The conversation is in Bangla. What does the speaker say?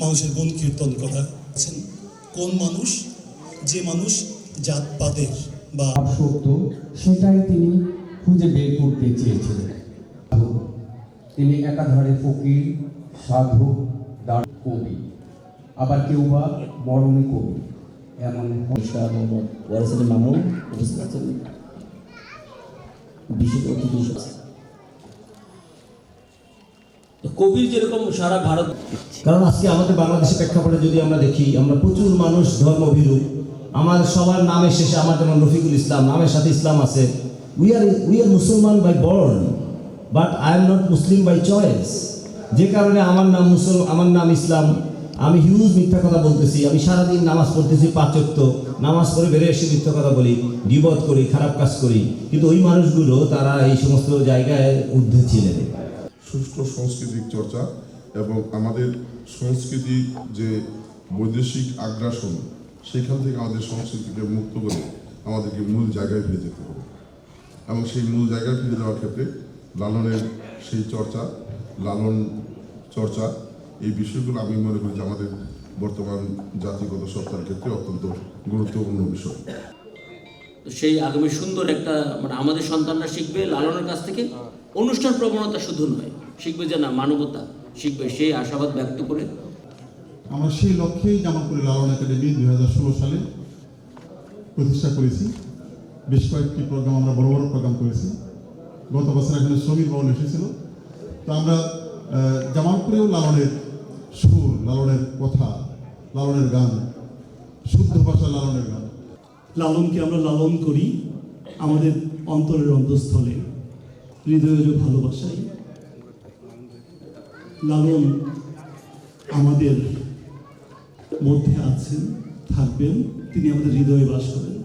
মানুষের গুণ কীর্তন করা আছেন। কোন মানুষ? যে মানুষ জাতপাতের বা সত্য সেটাই তিনি খুঁজে বের করতে চেয়েছিলেন। তিনি একাধারে ফকির সাধু দার কবি। আবার কেউ বা মরমী কবি। এমন নমস্কার মোহাম্মদ ওয়ারিসুল মামুন উপস্থিত আছেন। বিশেষ অতিথি কবির যেরকম সারা ভারত কারণ আজকে আমাদের বাংলাদেশের প্রেক্ষাপটে যদি আমরা দেখি, আমরা প্রচুর মানুষ ধর্মভীরু। আমার সবার নামের শেষে আমার যেমন রফিকুল ইসলাম, নামের সাথে ইসলাম আছে। উই আর উই আর মুসলমান by born but I am not Muslim by choice যে কারণে আমার নাম মুসল, আমার নাম ইসলাম। আমি হিউজ মিথ্যা কথা বলতেছি, আমি সারাদিন নামাজ পড়তেছি পাঁচক্ত নামাজ পড়ে বেড়ে এসে মিথ্যা কথা বলি বিপদ করি, খারাপ কাজ করি। কিন্তু ওই মানুষগুলো, তারা এই সমস্ত জায়গায় ঊর্ধ্বে ছিলেন। সুষ্ঠু সাংস্কৃতিক চর্চা এবং আমাদের সংস্কৃতির যে বৈদেশিক আগ্রাসন, সেখান থেকে আমাদের সংস্কৃতিকে মুক্ত করে আমাদেরকে মূল জায়গায় ফিরে যেতে হবে। এবং সেই মূল জায়গায় ফিরে যাওয়ার ক্ষেত্রে লালনের সেই চর্চা, লালন চর্চা, এই বিষয়গুলো আমি মনে করি যে আমাদের বর্তমান জাতিগত সত্তার ক্ষেত্রে অত্যন্ত গুরুত্বপূর্ণ বিষয়। সেই আগামী সুন্দর একটা মানে আমাদের সন্তানরা শিখবে লালনের কাছ থেকে। অনুষ্ঠান প্রবণতা শুধু নয় শিখবে যে না মানবতা শিখবে সেই আশাবাদ ব্যক্ত করে। আমরা সেই লক্ষ্যেই জামালপুরে লালন একাডেমি দুই হাজার ষোলো সালে প্রতিষ্ঠা করেছি বেশ কয়েকটি প্রোগ্রাম আমরা বড় বড় প্রোগ্রাম করেছি। গত বছর এখানে শ্রমিক ভবন এসেছিল। তো আমরা জামালপুরেও লালনের সুর লালনের কথা লালনের গান শুদ্ধ ভাষা লালনের গান লালনকে আমরা লালন করি আমাদের অন্তরের অন্তঃস্থলে। হৃদয়ের ভালোবাসাই, লালন আমাদের মধ্যে আছেন, থাকবেন, তিনি আমাদের হৃদয়ে বাস করেন।